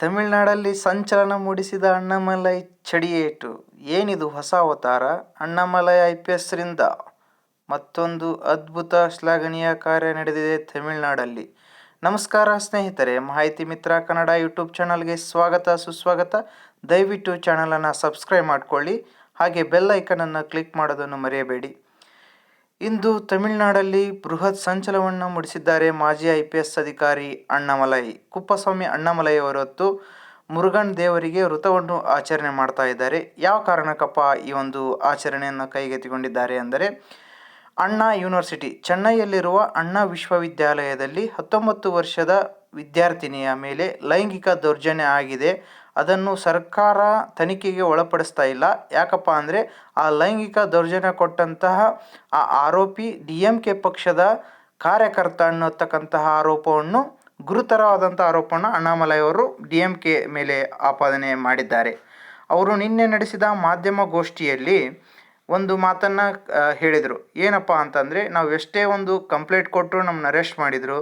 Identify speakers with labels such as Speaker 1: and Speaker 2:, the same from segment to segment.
Speaker 1: ತಮಿಳುನಾಡಲ್ಲಿ ಸಂಚಲನ ಮೂಡಿಸಿದ ಅಣ್ಣಾಮಲೈ ಚಡಿಯೇಟು. ಏನಿದು ಹೊಸ ಅವತಾರ? ಅಣ್ಣಾಮಲೈ ಐ ಪಿ ಎಸ್ರಿಂದ ಮತ್ತೊಂದು ಅದ್ಭುತ ಶ್ಲಾಘನೀಯ ಕಾರ್ಯ ನಡೆದಿದೆ ತಮಿಳುನಾಡಲ್ಲಿ. ನಮಸ್ಕಾರ ಸ್ನೇಹಿತರೆ, ಮಾಹಿತಿ ಮಿತ್ರ ಕನ್ನಡ ಯೂಟ್ಯೂಬ್ ಚಾನಲ್ಗೆ ಸ್ವಾಗತ, ಸುಸ್ವಾಗತ. ದಯವಿಟ್ಟು ಚಾನಲನ್ನು ಸಬ್ಸ್ಕ್ರೈಬ್ ಮಾಡಿಕೊಳ್ಳಿ. ಹಾಗೆ ಬೆಲ್ ಐಕನನ್ನು ಕ್ಲಿಕ್ ಮಾಡೋದನ್ನು ಮರೆಯಬೇಡಿ. ಇಂದು ತಮಿಳುನಾಡಲ್ಲಿ ಬೃಹತ್ ಸಂಚಲನವನ್ನು ಮೂಡಿಸಿದ್ದಾರೆ ಮಾಜಿ ಐ ಪಿ ಎಸ್ ಅಧಿಕಾರಿ ಅಣ್ಣಾಮಲೈ. ಕುಪ್ಪಸ್ವಾಮಿ ಅಣ್ಣಾಮಲೈ ಅವರತ್ತು ಮುರುಗನ್ ದೇವರಿಗೆ ವೃತವನ್ನು ಆಚರಣೆ ಮಾಡ್ತಾ ಇದ್ದಾರೆ. ಯಾವ ಕಾರಣಕ್ಕಪ್ಪ ಈ ಒಂದು ಆಚರಣೆಯನ್ನು ಕೈಗೆತ್ತಿಕೊಂಡಿದ್ದಾರೆ ಅಂದರೆ, ಅಣ್ಣಾ ಯೂನಿವರ್ಸಿಟಿ, ಚೆನ್ನೈಯಲ್ಲಿರುವ ಅಣ್ಣಾ ವಿಶ್ವವಿದ್ಯಾಲಯದಲ್ಲಿ ಹತ್ತೊಂಬತ್ತು ವರ್ಷದ ವಿದ್ಯಾರ್ಥಿನಿಯ ಮೇಲೆ ಲೈಂಗಿಕ ದೌರ್ಜನ್ಯ ಆಗಿದೆ. ಅದನ್ನು ಸರ್ಕಾರ ತನಿಖೆಗೆ ಒಳಪಡಿಸ್ತಾ ಇಲ್ಲ. ಯಾಕಪ್ಪ ಅಂದರೆ ಆ ಲೈಂಗಿಕ ದೌರ್ಜನ್ಯ ಕೊಟ್ಟಂತಹ ಆ ಆರೋಪಿ ಡಿ ಎಂ ಕೆ ಪಕ್ಷದ ಕಾರ್ಯಕರ್ತ ಅನ್ನತಕ್ಕಂತಹ ಆರೋಪವನ್ನು ಗುರುತರವಾದಂಥ ಆರೋಪವನ್ನು ಅಣ್ಣಾಮಲೈ ಅವರು ಡಿ ಎಂ ಕೆ ಮೇಲೆ ಆಪಾದನೆ ಮಾಡಿದ್ದಾರೆ. ಅವರು ನಿನ್ನೆ ನಡೆಸಿದ ಮಾಧ್ಯಮ ಗೋಷ್ಠಿಯಲ್ಲಿ ಒಂದು ಮಾತನ್ನು ಹೇಳಿದರು. ಏನಪ್ಪ ಅಂತಂದರೆ, ನಾವು ಎಷ್ಟೇ ಒಂದು ಕಂಪ್ಲೇಂಟ್ ಕೊಟ್ಟರು ನಮ್ಮನ್ನ ಅರೆಸ್ಟ್ ಮಾಡಿದರು,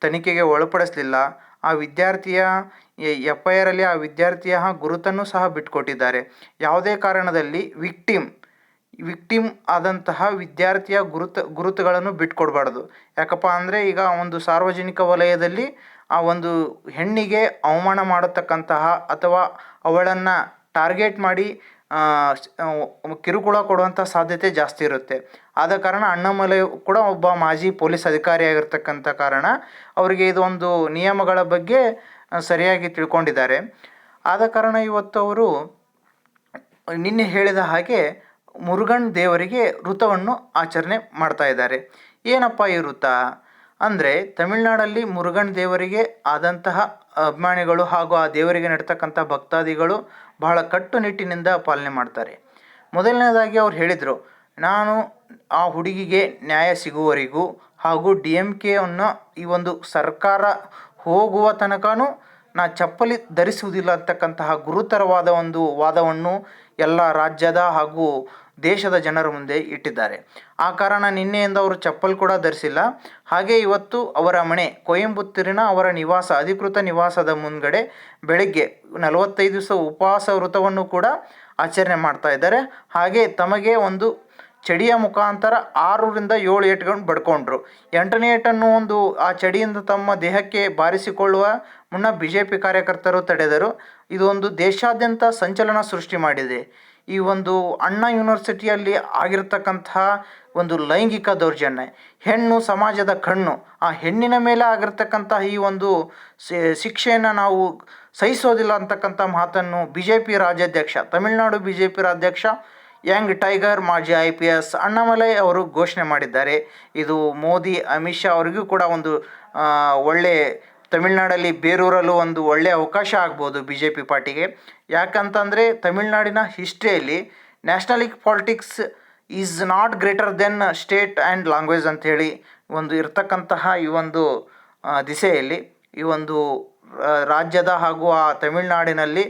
Speaker 1: ತನಿಖೆಗೆ ಒಳಪಡಿಸಲಿಲ್ಲ. ಆ ವಿದ್ಯಾರ್ಥಿಯ ಎಫ್ ಐ ಆರಲ್ಲಿ ಆ ವಿದ್ಯಾರ್ಥಿಯ ಗುರುತನ್ನು ಸಹ ಬಿಟ್ಕೊಟ್ಟಿದ್ದಾರೆ ಯಾವುದೇ ಕಾರಣದಲ್ಲಿ ವಿಕ್ಟಿಮ್ ವಿಕ್ಟಿಮ್ ಆದಂತಹ ವಿದ್ಯಾರ್ಥಿಯ ಗುರುತು, ಗುರುತುಗಳನ್ನು ಬಿಟ್ಕೊಡ್ಬಾರ್ದು ಯಾಕಪ್ಪ ಅಂದರೆ ಈಗ ಒಂದು ಸಾರ್ವಜನಿಕ ವಲಯದಲ್ಲಿ ಆ ಒಂದು ಹೆಣ್ಣಿಗೆ ಅವಮಾನ ಮಾಡತಕ್ಕಂತಹ ಅಥವಾ ಅವಳನ್ನು ಟಾರ್ಗೆಟ್ ಮಾಡಿ ಕಿರುಕುಳ ಕೊಡುವಂಥ ಸಾಧ್ಯತೆ ಜಾಸ್ತಿ ಇರುತ್ತೆ. ಆದ ಕಾರಣ ಅಣ್ಣಾಮಲೈ ಕೂಡ ಒಬ್ಬ ಮಾಜಿ ಪೊಲೀಸ್ ಅಧಿಕಾರಿಯಾಗಿರ್ತಕ್ಕಂಥ ಕಾರಣ, ಅವರಿಗೆ ಇದೊಂದು ನಿಯಮಗಳ ಬಗ್ಗೆ ಸರಿಯಾಗಿ ತಿಳ್ಕೊಂಡಿದ್ದಾರೆ. ಆದ ಕಾರಣ ಇವತ್ತು ಅವರು ನಿನ್ನೆ ಹೇಳಿದ ಹಾಗೆ ಮುರುಗನ್ ದೇವರಿಗೆ ವೃತವನ್ನು ಆಚರಣೆ ಮಾಡ್ತಾ ಇದ್ದಾರೆ. ಏನಪ್ಪ ಈ ವೃತ? ಅಂದರೆ ತಮಿಳ್ನಾಡಲ್ಲಿ ಮುರುಗನ್ ದೇವರಿಗೆ ಆದಂತಹ ಅಭಿಮಾನಿಗಳು ಹಾಗೂ ಆ ದೇವರಿಗೆ ನಡ್ತಕ್ಕಂಥ ಭಕ್ತಾದಿಗಳು ಬಹಳ ಕಟ್ಟುನಿಟ್ಟಿನಿಂದ ಪಾಲನೆ ಮಾಡ್ತಾರೆ. ಮೊದಲನೇದಾಗಿ ಅವ್ರು ಹೇಳಿದರು, ನಾನು ಆ ಹುಡುಗಿಗೆ ನ್ಯಾಯ ಸಿಗುವವರೆಗೂ ಹಾಗೂ ಡಿ ಎಂ ಕೆಯನ್ನು ಈ ಒಂದು ಸರ್ಕಾರ ಹೋಗುವ ತನಕನೂ ನಾ ಚಪ್ಪಲಿ ಧರಿಸುವುದಿಲ್ಲ ಅಂತಕ್ಕಂತಹ ಗುರುತರವಾದ ಒಂದು ವಾದವನ್ನು ಎಲ್ಲ ರಾಜ್ಯದ ಹಾಗೂ ದೇಶದ ಜನರ ಮುಂದೆ ಇಟ್ಟಿದ್ದಾರೆ. ಆ ಕಾರಣ ನಿನ್ನೆಯಿಂದ ಅವರು ಚಪ್ಪಲ್ ಕೂಡ ಧರಿಸಿಲ್ಲ. ಹಾಗೆ ಇವತ್ತು ಅವರ ಮನೆ ಕೊಯಂಬತ್ತೂರಿನ ಅವರ ನಿವಾಸ, ಅಧಿಕೃತ ನಿವಾಸದ ಮುಂದ್ಗಡೆ ಬೆಳಗ್ಗೆ ನಲವತ್ತೈದು ದಿವಸ ಉಪವಾಸ ವೃತವನ್ನು ಕೂಡ ಆಚರಣೆ ಮಾಡ್ತಾ ಇದ್ದಾರೆ. ಹಾಗೆ ತಮಗೆ ಒಂದು ಚಡಿಯ ಮುಖಾಂತರ ಆರರಿಂದ ಏಳು ಏಟುಗಳನ್ನು ಬಡ್ಕೊಂಡ್ರು. ಎಂಟನೇ ಏಟನ್ನು ಒಂದು ಆ ಚಡಿಯಿಂದ ತಮ್ಮ ದೇಹಕ್ಕೆ ಬಾರಿಸಿಕೊಳ್ಳುವ ಮುನ್ನ ಬಿ ಜೆ ಪಿ ಕಾರ್ಯಕರ್ತರು ತಡೆದರು. ಇದೊಂದು ದೇಶಾದ್ಯಂತ ಸಂಚಲನ ಸೃಷ್ಟಿ ಮಾಡಿದೆ. ಈ ಒಂದು ಅಣ್ಣಾ ಯೂನಿವರ್ಸಿಟಿಯಲ್ಲಿ ಆಗಿರ್ತಕ್ಕಂತಹ ಒಂದು ಲೈಂಗಿಕ ದೌರ್ಜನ್ಯ, ಹೆಣ್ಣು ಸಮಾಜದ ಕಣ್ಣು, ಆ ಹೆಣ್ಣಿನ ಮೇಲೆ ಆಗಿರ್ತಕ್ಕಂತಹ ಈ ಒಂದು ಶಿಕ್ಷೆಯನ್ನು ನಾವು ಸಹಿಸೋದಿಲ್ಲ ಅಂತಕ್ಕಂಥ ಮಾತನ್ನು ಬಿ ಜೆ ಪಿ ರಾಜ್ಯಾಧ್ಯಕ್ಷ, ತಮಿಳುನಾಡು ಬಿ ಜೆ ಪಿ ರಾಜ್ಯಾಧ್ಯಕ್ಷ ಯಂಗ್ ಟೈಗರ್ ಮಾಜಿ ಐ ಪಿ ಎಸ್ ಅಣ್ಣಾಮಲೈ ಅವರು ಘೋಷಣೆ ಮಾಡಿದ್ದಾರೆ. ಇದು ಮೋದಿ, ಅಮಿತ್ ಶಾ ಅವರಿಗೂ ಕೂಡ ಒಂದು ಒಳ್ಳೆ ತಮಿಳ್ನಾಡಲ್ಲಿ ಬೇರೂರಲು ಒಂದು ಒಳ್ಳೆಯ ಅವಕಾಶ ಆಗ್ಬೋದು ಬಿ ಜೆ ಪಿ ಪಾರ್ಟಿಗೆ. ಯಾಕಂತಂದರೆ ತಮಿಳ್ನಾಡಿನ ಹಿಸ್ಟ್ರಿಯಲ್ಲಿ nationalistic politics is not greater than state and language ಅಂಥೇಳಿ ಒಂದು ಇರ್ತಕ್ಕಂತಹ ಈ ಒಂದು ದಿಸೆಯಲ್ಲಿ ಈ ಒಂದು ರಾಜ್ಯದ ಹಾಗೂ ಆ ತಮಿಳ್ನಾಡಿನಲ್ಲಿ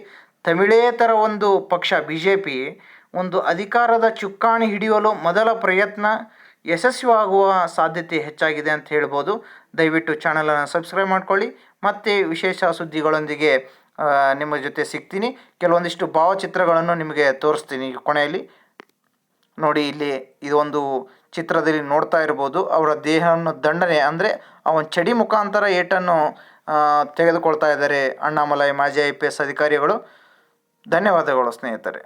Speaker 1: ತಮಿಳೇತರ ಒಂದು ಪಕ್ಷ ಬಿ ಜೆ ಪಿ ಒಂದು ಅಧಿಕಾರದ ಚುಕ್ಕಾಣಿ ಹಿಡಿಯಲು ಮೊದಲ ಪ್ರಯತ್ನ ಯಶಸ್ವಿಯಾಗುವ ಸಾಧ್ಯತೆ ಹೆಚ್ಚಾಗಿದೆ ಅಂತ ಹೇಳ್ಬೋದು. ದಯವಿಟ್ಟು ಚಾನಲನ್ನು ಸಬ್ಸ್ಕ್ರೈಬ್ ಮಾಡ್ಕೊಳ್ಳಿ. ಮತ್ತು ವಿಶೇಷ ಸುದ್ದಿಗಳೊಂದಿಗೆ ನಿಮ್ಮ ಜೊತೆ ಸಿಗ್ತೀನಿ. ಕೆಲವೊಂದಿಷ್ಟು ಭಾವಚಿತ್ರಗಳನ್ನು ನಿಮಗೆ ತೋರಿಸ್ತೀನಿ ಕೊನೆಯಲ್ಲಿ. ನೋಡಿ, ಇಲ್ಲಿ ಇದೊಂದು ಚಿತ್ರದಲ್ಲಿ ನೋಡ್ತಾ ಇರ್ಬೋದು. ಅವರ ದೇಹವನ್ನು ದಂಡನೆ, ಅಂದರೆ ಅವನ ಚಡಿ ಮುಖಾಂತರ ಏಟನ್ನು ತೆಗೆದುಕೊಳ್ತಾ ಇದ್ದಾರೆ ಅಣ್ಣಾಮಲೈ ಮಾಜಿ ಐ ಪಿ ಎಸ್ ಅಧಿಕಾರಿಗಳು. ಧನ್ಯವಾದಗಳು ಸ್ನೇಹಿತರೆ.